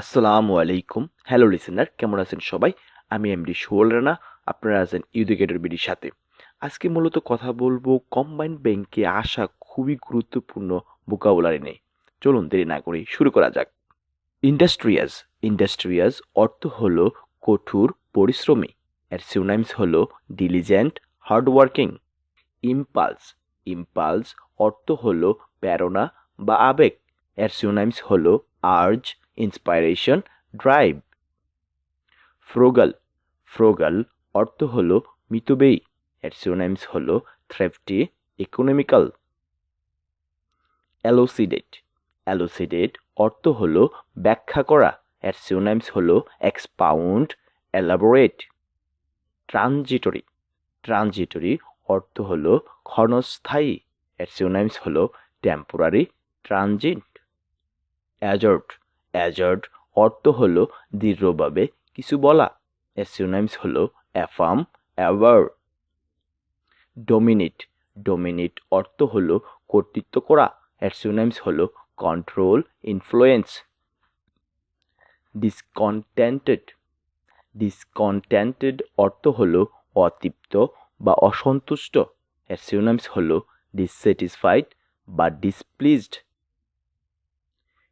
আসসালামু আলাইকুম। Hello listener কেমন আছেন সবাই? আমি এমডি সোহেল রানা আপনারা আছেন ইউদিকেটর বিডির সাথে। আজকে মূলত কথা বলব কম্বাইন্ড ব্যাংকে আসা খুবই গুরুত্বপূর্ণ ভোকাবুলারি নেই চলুন, দেরি না করে শুরু করা যাক। ইন্ডাস্ট্রিয়াস ইন্ডাস্ট্রিয়াস অর্থ হল কঠোর পরিশ্রমী। এর সিউনাইমস হল ডিলিজেন্ট হার্ডওয়ার্কিং ইম্পালস ইম্পালস অর্থ হল প্রেরণা বা আবেগ। এর সিউনাইমস হল urge inspiration drive frugal frugal অর্থ হল মিতব্যয়ী। এর হলো থ্রেফটি ইকোনমিক্যাল অ্যালোসিডেট অ্যালোসিডেট অর্থ হল ব্যাখ্যা করা। এর হলো এক্সপাউন্ড অ্যালাবোরেট ট্রানজিটরি ট্রানজিটরি অর্থ হল ক্ষণস্থায়ী। এর হলো টেম্পোরারি ট্রানজিট অ্যাজর্ট অ্যাজার্ড অর্থ হলো দৃঢ়ভাবে কিছু বলা। এর হল অ্যাফার্ম অ্যাওয়ার ডোমিনেট ডোমিনেট অর্থ হলো কর্তৃত্ব করা। এর হল কন্ট্রোল ইনফ্লুয়েন্স ডিসকন্টেন্টেড ডিসকন্টেন্টেড অর্থ হল অতৃপ্ত বা অসন্তুষ্ট। হল হলো ডিসস্যাটিসফাইড বা ডিসপ্লিজড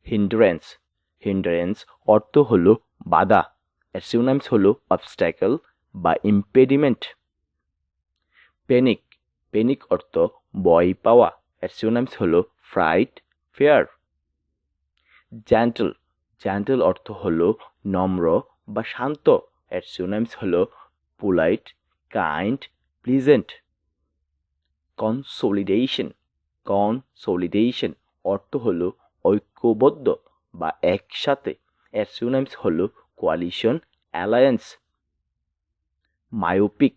হিন্ড্রেন্স হিন্ড্রেন্স অর্থ হলো বাধা। এর হলো অবস্ট্যাকল বা ইম্পেডিমেন্ট পেনিক পেনিক অর্থ ভয় পাওয়া। এর হলো ফ্রাইট ফেয়ার জ্যান্টল জ্যান্টল অর্থ হল নম্র বা শান্ত। এর হলো polite kind pleasant consolidation consolidation অর্থ হলো ঐক্যবদ্ধ। বা একসাথে এর হলো কোয়ালিশন অ্যালায়েন্স মায়োপিক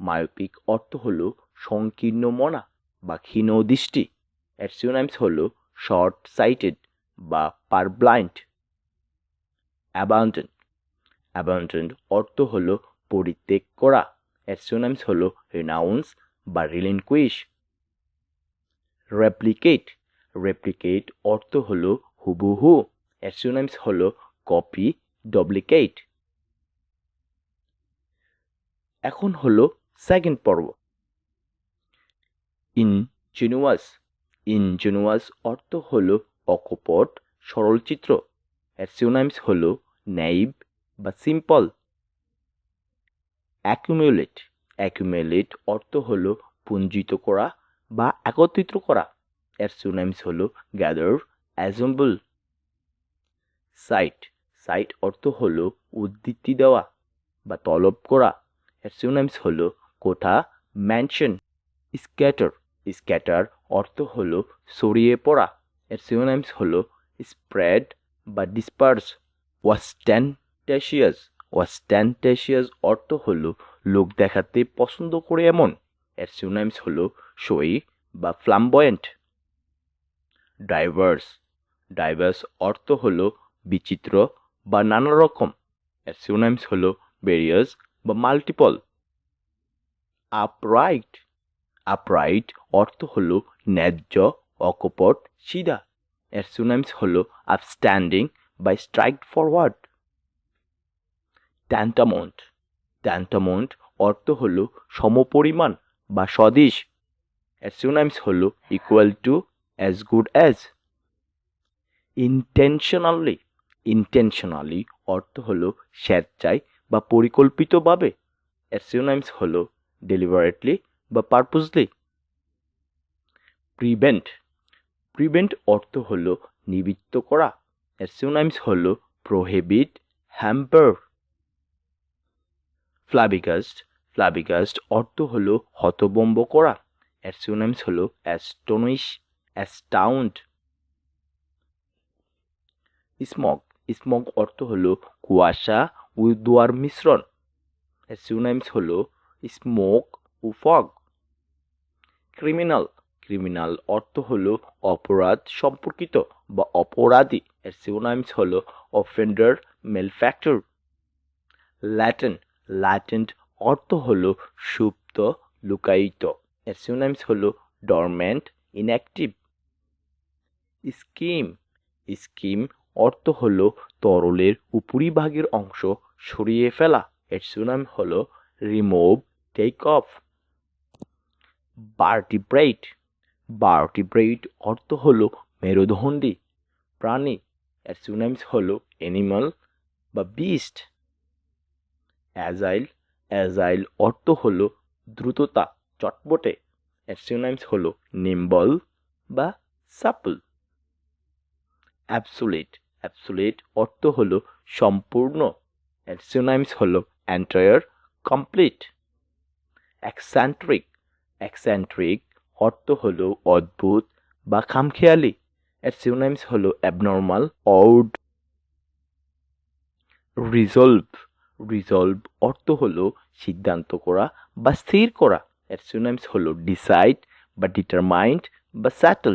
মায়োপিক অর্থ হল সংকীর্ণ মনা বা ক্ষীণ দৃষ্টি। এর হলো শর্ট সাইটেড বা পারব্লাইন্ড অ্যাবান্ডেন্ট অ্যাবান্ডেন্ট অর্থ হল পরিত্যাগ করা। এর হলো রিনাউন্স বা রিলিনকুইশ রেপ্লিকেট রেপ্লিকেট অর্থ হলো হুবহু। এর হল কপি ডুপ্লিকেট এখন হলো সেকেন্ড পর্ব। ইনজেনুয়াস ইনজেনুয়াস অর্থ হল অকপট, সরল চিত্র। এর সিনোনাইমস হলো নাইব বা সিম্পল অ্যাকুমুলেট অ্যাকুমুলেট অর্থ হল পুঞ্জিত করা বা একত্রিত করা। এর হল গ্যাদার অ্যাজেম্বল। সাইট। সাইট অর্থ হলো উদ্ধৃতি দেওয়া বা তলব করা। এর সিনোনাইমস হলো কোঠা ম্যানশন স্ক্যাটার স্ক্যাটার অর্থ হল ছড়িয়ে পড়া। এর সিনোনাইমস হলো স্প্রেড বা ডিসপার্স ওয়াস্ট্যান্টেশিয়াস ওয়াস্ট্যান্টেশিয়াস অর্থ হল লোক দেখাতে পছন্দ করে এমন। এর সিনোনাইমস হলো সই বা ফ্লামবয়েন্ট ডাইভার্স ডাইভার্স অর্থ হল বিচিত্র বা নানা রকম। এর সিনোনাইমস হলো ভেরিয়াস বা মাল্টিপল আপরাইট আপরাইট অর্থ হল ন্যায্য, অকপট, সিধা। এর সিনোনাইমস হলো আপস্ট্যান্ডিং বা স্ট্রাইক ফরওয়ার্ড ট্যান্টামন্ট ট্যান্টামন্ট অর্থ হলো সমপরিমাণ বা সদিশ এর সিনোনাইমস হলো equal to as good as intentionally intentionally অর্থ হলো স্বেচ্ছায় বা পরিকল্পিতভাবে। অ্যাসিওনাইমস হলো ডেলিভারেটলি বা পারপোজলি প্রিভেন্ট প্রিভেন্ট অর্থ হলো নিবৃত্ত করা। অ্যাসিওনাইমস হলো প্রোহেবিট হ্যাম্পার ফ্লাবিগাস্ট ফ্লাবিগাস্ট অর্থ হলো হতবম্ব করা। এর সিনোনাইমস হলো অ্যাস্টনিশ অ্যাস্টাউন্ড স্মগ স্মগ অর্থ হলো কুয়াশা ও দোয়ার মিশ্রণ। এর সিনোনাইমস হলো স্মোক ও ফগ। ক্রিমিনাল ক্রিমিনাল অর্থ হলো অপরাধ সম্পর্কিত বা অপরাধী। এর সিনোনাইমস হলো অফেন্ডার মেলফ্যাক্টর ল্যাটেন ল্যাটেন্ট অর্থ হলো সুপ্ত, লুকায়িত। এর সিনোনাইমস হলো ডরমেন্ট ইনঅ্যাক্টিভ স্কিম স্কিম অর্থ হল তরলের উপরিভাগের অংশ সরিয়ে ফেলা। এর সুনাম হলো remove take off vertebrate vertebrate অর্থ হল মেরুদণ্ডী। প্রাণী। এর সুনামস হলো অ্যানিমাল বা বিস্ট অ্যাজাইল অ্যাজাইল অর্থ হল দ্রুততা, চটপটে। এর সিনোনিমস হলো নিম্বল বা সাপল অ্যাবসোলিট অ্যাবসোলিট অর্থ হল সম্পূর্ণ এর সিনোনিমস হলো এন্টায়ার কমপ্লিট এক্সেন্ট্রিক এক্সেন্ট্রিক অর্থ হল অদ্ভুত বা খামখেয়ালি এর হলো অ্যাবনর্মাল অউড রিজলভ রিজলভ অর্থ হল সিদ্ধান্ত করা বা স্থির করা এর হলো ডিসাইড বা ডিটারমাইন্ড বা স্যাটেলড